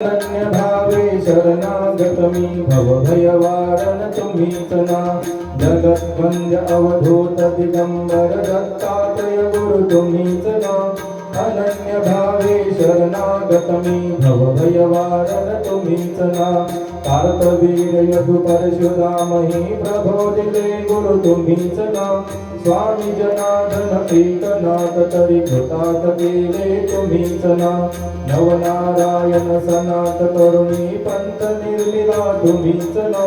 अनन्यभावे शरणागतमी भवभयवारण तुम्हीच ना जगद्वन्द्य अवधूत दिगंबर दत्तात्रय गुरु तुम्हीच ना अनन्यभावे शरणागतमी परशुरामहि प्रबोधिले गुरु ना स्वामी जनार्दन एकनाथ तरी कृतात केले तुम्हीच ना नवनारायण पंत निर्मिला ना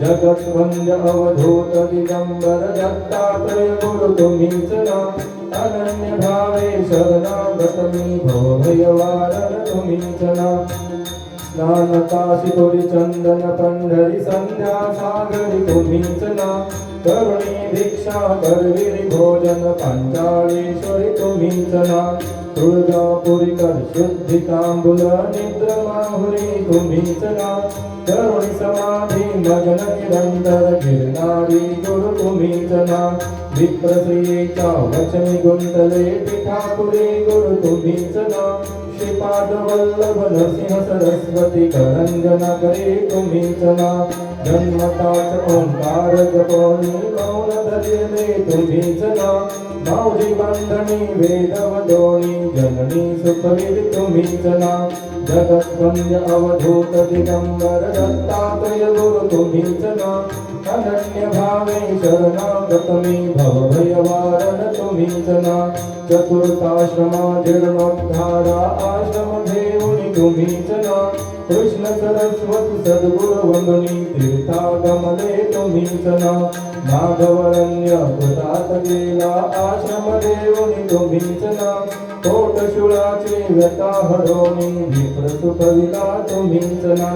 जगद्वंद्य अवधूत दिगंबर दत्तात्रय गुरु तुम्हीच ना अनन्य भावे शरणागतमी भवभयवारण तुम्हीच ना स्नान काशी तोरी चंदन पंढरी संध्या सागरी तुम्हीच ना करुणी भिक्षा करविरी भोजन पंचाळेश्वरी तुम्हीच ना तुळजापुरी कर शुद्धी तांबुल निद्र माहुरी तुम्हीच ना करुणी समाधी मगन निरंतर गिरणारी गुरु तुम्हीच ना विप्रश्रियेच्या वचनी गुंतले पिठापुरी गुरु तुम्हीच ना श्रीपाद वल्लभ नरसिंह सरस्वती करंजना करे तुम्हीच जगद्वंद्य अवधूत दिगंबर दत्तात्रय गुरु तुम्हीच ना अनन्य भावे शरणागतमी भवभयवारण तुम्हीच ना चतुर्थाश्रमा जीर्णोद्धारा आश्रम घेऊन तुम्हीच ना कृष्ण सरस्वती सद्गुरु वंदनी तीर्थागमले तुम्हीच ना माधवरण्य कृतात गेला आश्रम देऊनी तुम्हीच ना कोटशुळाचे व्यथा हरोनी विप्रसुखविला तुम्हीच ना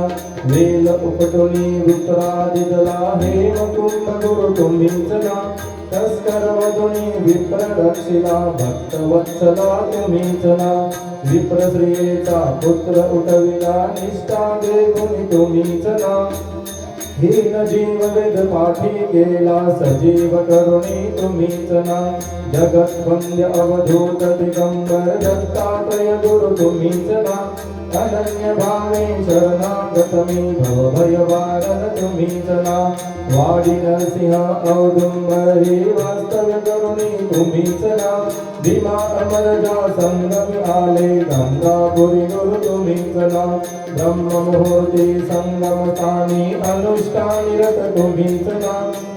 वेल उपटोनी विप्रादिदला हे मुकुंद गुरु तुम्हीच तस्करवधुनी तस्कर वधुनी विप्र रक्षिला भक्त वत्सला तुम्हीच ना विप्रश्रियेचा पुत्र उठविला निष्ठा देखुनी तुम्हीच ना हीन जीव वेद पाठी केला सजीव करुणी तुम्हीच ना जगद्वंद्य अवधूत दिगंबर दत्तात्रय गुरु तुम्हीच ना अनन्य भावे शरणागतमी भवभयवारण तुम्हीच ना वाडी नरसिंह औदुंबरी वास्तव्य करुणी तुम्हीच ना भीमा अमरजा संगम आले गंगापुरी गुरु तुम्हीच ना ब्रह्ममुहूर्ती संगम स्थानी अनुष्ठानी रत तुम्हीच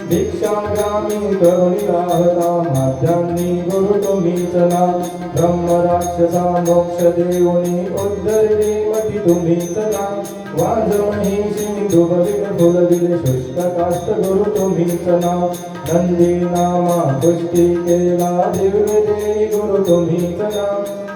दीक्षागामी करुणी राहता माध्यांनी गुरु तुम्ही चला. ब्रह्मराक्षसा मोक्ष देऊनी उद्धरिणी मती तुम्ही चला. वाजमही सिंधु भवित फुलविले शुष्क काष्ट गुरु तुम्ही चला. नंदी नामा पुष्टी केला दिव्य देवी गुरु तुम्ही चला.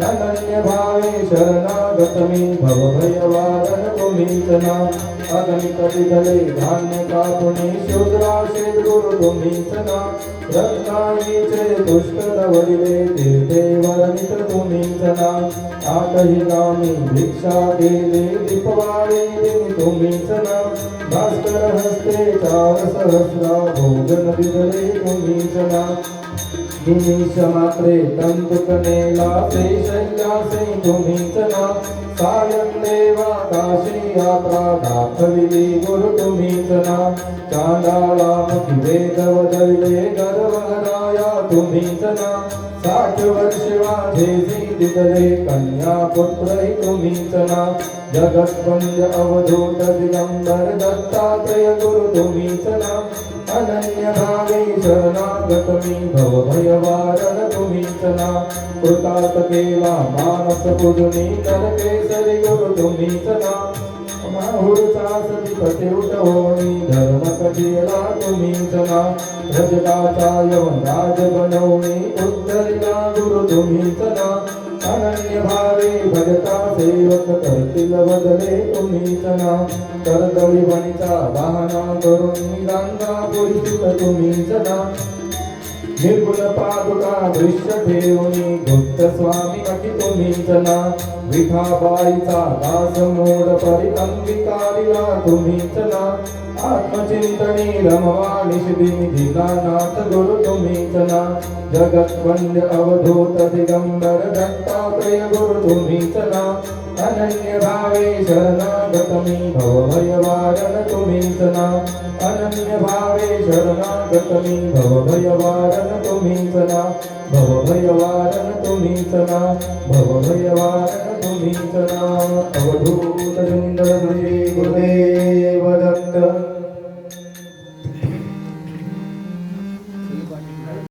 अनन्य भावे शरणागतमी भवभयवारण तुम्हीच ना अगणित विदले धान्य कापुणे शूद्राशे गुरु तुम्हीच ना रत्नाईचे पुष्कर वडिले तीर्थे वर्णित तुम्हीच ना आकही नामी भिक्षा गेले दीपवाळे दिनी तुम्हीच ना भास्कर हस्ते चार सहस्रा भोजन दिदले तुम्हीच ना गिरीशमात्रे तं तुकनेलासे शय्यासे तुम्हीचना सायं देवाकाशी यात्रादार्थविधि गुरु तुम्हीचना चाण्डालामुखि वेदवदविदे गर्वहराया तुम्हीचना साख्यवर्षिवाधेसीदितले कन्यापुत्रै तुम्हीचना जगत्पन्द्य अवधूत दिगम्बर दत्तात्रय गुरु तुम्हीचना शरणागतमी भवभयवारण तुम्हीच ना कृतात केला मानस पुजुनी नरकेसरी गुरु तुम्हीच ना माहुरचा सतीपती उठवणी धर्म कटीला तुम्हीच ना रजताचा यवनराज बनवणे उद्धरिला गुरु तुम्हीच ना अनन्य भावे भजता सेवक करतील बदले तुम्हीच ना करदळी बणीचा वाहना करून गंगा पुरुष तुम्हीच ना निर्गुण पादुका दृश्य ठेवणी गुप्त स्वामी अटी तुम्हीच ना विठाबाईचा दास मोड परितंबिकारिला तुम्हीच ना आत्मचिंतनी रमवा निषदिनी दिनानाथ गुरु तुम्हीच ना जगत वंद्य अवधूत दिगंबर दत्तात्रय गुरु तुम्हीच ना अनन्य भावे शरणागत मी भव भयवारण तुम्हीच नाम अनन्य भावे शरणागत मी भव भयवारण तुम्हीच नाम भव भयवारण तुम्हीच नाम भव भयवारण तुम्हीच नाम अवधूत सुंदर